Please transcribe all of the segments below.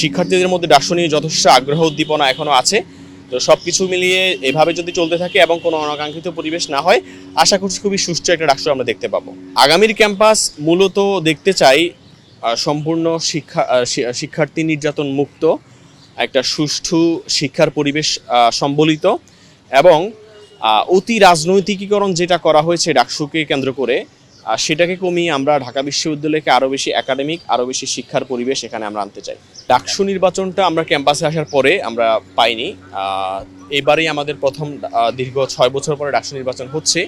শিক্ষার্থীদের মধ্যে ডাকসু নিয়ে যথেষ্ট আগ্রহ, উদ্দীপনা এখনও আছে। তো সব কিছু মিলিয়ে এভাবে যদি চলতে থাকে এবং কোনো অনাকাঙ্ক্ষিত পরিবেশ না হয়, আশা করছি খুবই সুষ্ঠু একটা ডাকসু আমরা দেখতে পাবো। আগামীর ক্যাম্পাস মূলত দেখতে চাই সম্পূর্ণ শিক্ষা শিক্ষার্থী নির্যাতন মুক্ত, একটা সুষ্ঠু শিক্ষার পরিবেশ সম্বলিত এবং অতি রাজনৈতিকীকরণ যেটা করা হয়েছে ডাকসুকে কেন্দ্র করে আহ, সেটাকে কমিয়ে আমরা ঢাকা বিশ্ববিদ্যালয়কে আরও বেশি একাডেমিক আরও বেশি শিক্ষার পরিবেশ এখানে আমরা আনতে চাই। ডাকসু নির্বাচনটা আমরা ক্যাম্পাসে আসার পরে আমরা পাইনি। এবারেই আমাদের প্রথম দীর্ঘ ছয় বছর পরে ডাকসু নির্বাচন হচ্ছে।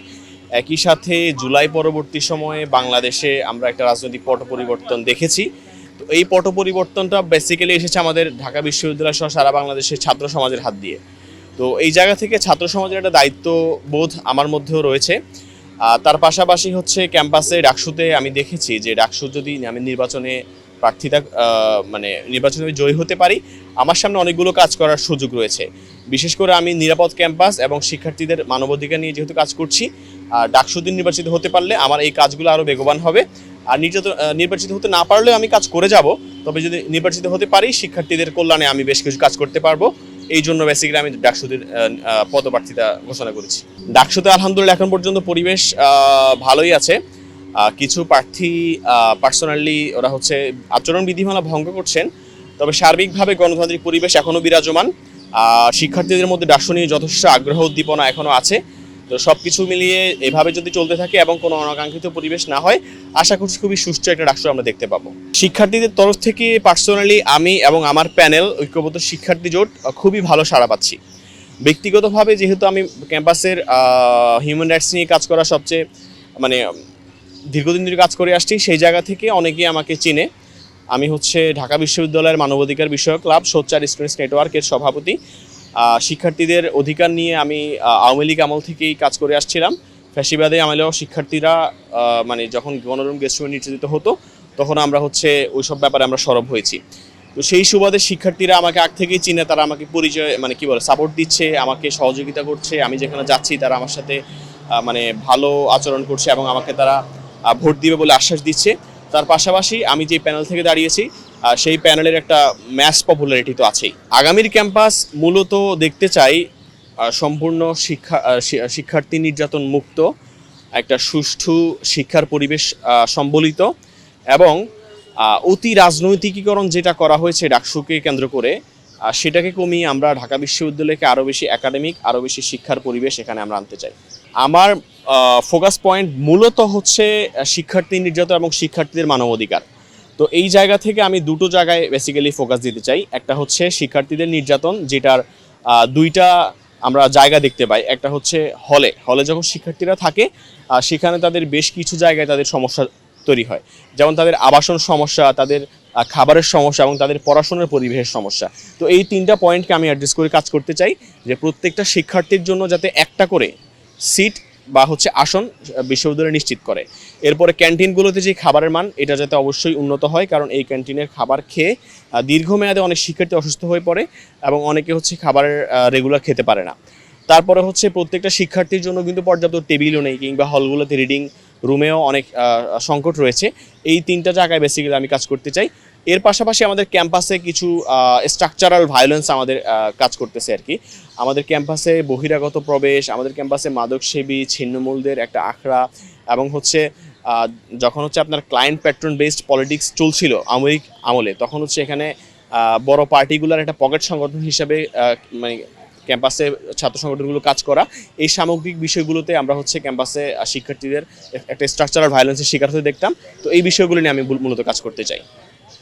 একই সাথে জুলাই পরবর্তী সময়ে বাংলাদেশে আমরা একটা রাজনৈতিক পট পরিবর্তন দেখেছি। তো এই পট পরিবর্তনটা বেসিক্যালি এসেছে আমাদের ঢাকা বিশ্ববিদ্যালয় সহ সারা বাংলাদেশের ছাত্র সমাজের হাত দিয়ে। তো এই জায়গা থেকে ছাত্র সমাজের একটা দায়িত্ববোধ আমার মধ্যেও রয়েছে। আর তার পাশাপাশি হচ্ছে ক্যাম্পাসে ডাকসুতে আমি দেখেছি যে ডাকসু যদি আমি নির্বাচনে প্রার্থিতা মানে নির্বাচনে জয়ী হতে পারি, আমার সামনে অনেকগুলো কাজ করার সুযোগ রয়েছে। বিশেষ করে আমি নিরাপদ ক্যাম্পাস এবং শিক্ষার্থীদের মানবাধিকার নিয়ে যেহেতু কাজ করছি, আর ডাকসুতে নির্বাচিত হতে পারলে আমার এই কাজগুলো আরও বেগবান হবে। আর নির্যাতন নির্বাচিত হতে না পারলেও আমি কাজ করে যাব, তবে যদি নির্বাচিত হতে পারি, শিক্ষার্থীদের কল্যাণে আমি বেশ কিছু কাজ করতে পারব। এই জন্য বেসিক্যালি আমি ডাকসুদের পদপ্রার্থিতা ঘোষণা করেছি। ডাকসুতে আলহামদুলিল্লাহ এখন পর্যন্ত পরিবেশ ভালোই আছে। কিছু প্রার্থী পার্সোনালি ওরা হচ্ছে আচরণ বিধিমালা ভঙ্গ করছেন, তবে সার্বিকভাবে গণতান্ত্রিক পরিবেশ এখনও বিরাজমান। শিক্ষার্থীদের মধ্যে ডাকসু নিয়ে যথেষ্ট আগ্রহ, উদ্দীপনা এখনও আছে। তো সব কিছু মিলিয়ে এভাবে যদি চলতে থাকে এবং কোনো অনাকাঙ্ক্ষিত পরিবেশ না হয়, আশা করছি খুবই সুষ্ঠু একটা রাষ্ট্র আমরা দেখতে পাবো। শিক্ষার্থীদের তরফ থেকে পার্সোনালি আমি এবং আমার প্যানেল ঐক্যবদ্ধ শিক্ষার্থী জোট, খুবই ভালো সাড়া পাচ্ছি। ব্যক্তিগতভাবে যেহেতু আমি ক্যাম্পাসের হিউম্যান রাইটস নিয়ে কাজ করা সবচেয়ে মানে দীর্ঘদিন ধরে কাজ করে আসছি, সেই জায়গা থেকে অনেকেই আমাকে চিনে। আমি হচ্ছে ঢাকা বিশ্ববিদ্যালয়ের মানবাধিকার বিষয়ক ক্লাব, সোচ্চার স্টুডেন্টস নেটওয়ার্কের সভাপতি। শিক্ষার্থীদের অধিকার নিয়ে আমি আওয়ামী লীগ আমল থেকেই কাজ করে আসছিলাম। ফ্যাসিবাদে আমলেও শিক্ষার্থীরা মানে যখন গণরুম গেস্ট রুমে নির্যাতিত হতো, তখন আমরা হচ্ছে ওইসব ব্যাপারে আমরা সরব হয়েছি। তো সেই সুবাদে শিক্ষার্থীরা আমাকে আগ থেকেই চিনে, তারা আমাকে পরিচয় মানে কি বলে সাপোর্ট দিচ্ছে, আমাকে সহযোগিতা করছে, আমি যেখানে যাচ্ছি তারা আমার সাথে মানে ভালো আচরণ করছে এবং আমাকে তারা ভোট দিবে বলে আশ্বাস দিচ্ছে। তার পাশাপাশি আমি যে প্যানেল থেকে দাঁড়িয়েছি সেই প্যানেলের একটা ম্যাস পপুলারিটি তো আছেই। আগামীর ক্যাম্পাস মূলত দেখতে চাই সম্পূর্ণ শিক্ষা শিক্ষার্থী নির্যাতন মুক্ত, একটা সুষ্ঠু শিক্ষার পরিবেশ সম্বলিত এবং অতি রাজনৈতিকীকরণ যেটা করা হয়েছে ডাকসুকে কেন্দ্র করে সেটাকে কমিয়ে আমরা ঢাকা বিশ্ববিদ্যালয়কে আরও বেশি একাডেমিক আরও বেশি শিক্ষার পরিবেশ এখানে আমরা আনতে চাই। আমার ফোকাস পয়েন্ট মূলত হচ্ছে শিক্ষার্থী নির্যাতন এবং শিক্ষার্থীদের মানবাধিকার। তো এই জায়গা থেকে আমি দুটো জায়গায় বেসিক্যালি ফোকাস দিতে চাই। একটা হচ্ছে শিক্ষার্থীদের নির্যাতন, যেটার দুইটা আমরা জায়গা দেখতে পাই। একটা হচ্ছে হলে হলে যখন শিক্ষার্থীরা থাকে সেখানে তাদের বেশ কিছু জায়গায় তাদের সমস্যা তৈরি হয়। যেমন তাদের আবাসন সমস্যা, তাদের খাবারের সমস্যা এবং তাদের পড়াশোনার পরিবেশের সমস্যা। তো এই তিনটা পয়েন্টকে আমি অ্যাড্রেস করে কাজ করতে চাই যে প্রত্যেকটা শিক্ষার্থীর জন্য যাতে একটা করে সিট বা হচ্ছে আসন বিশ্ববিদ্যালয় নিশ্চিত করে। এরপরে ক্যান্টিনগুলোতে যে খাবারের মান, এটা যাতে অবশ্যই উন্নত হয়, কারণ এই ক্যান্টিনের খাবার খেয়ে দীর্ঘমেয়াদে অনেক শিক্ষার্থী অসুস্থ হয়ে পড়ে এবং অনেকে হচ্ছে খাবারের রেগুলার খেতে পারে না। তারপরে হচ্ছে প্রত্যেকটা শিক্ষার্থীর জন্য কিন্তু পর্যাপ্ত টেবিলও নেই কিংবা হলগুলোতে রিডিং রুমেও অনেক সংকট রয়েছে। এই তিনটা জায়গায় বেসিক্যালি আমি কাজ করতে চাই। এর পাশাপাশি আমাদের ক্যাম্পাসে কিছু স্ট্রাকচারাল ভায়োলেন্স আমাদের কাজ করতেছে আর কি। আমাদের ক্যাম্পাসে বহিরাগত প্রবেশ, আমাদের ক্যাম্পাসে মাদকসেবী, ছিন্নমূলদের একটা আখড়া এবং হচ্ছে যখন হচ্ছে আপনার ক্লায়েন্ট প্যাট্রন বেসড পলিটিক্স চলছিল আমরিক আমলে, তখন হচ্ছে এখানে বড় পার্টিগুলার একটা পকেট সংগঠন হিসাবে মানে ক্যাম্পাসে ছাত্র সংগঠনগুলো কাজ করা। এই সামগ্রিক বিষয়গুলোতে আমরা হচ্ছে ক্যাম্পাসে শিক্ষার্থীদের একটা স্ট্রাকচারাল ভায়োলেন্সের শিকার হতে দেখতাম। তো এই বিষয়গুলো নিয়ে আমি মূল- মূলত কাজ করতে চাই।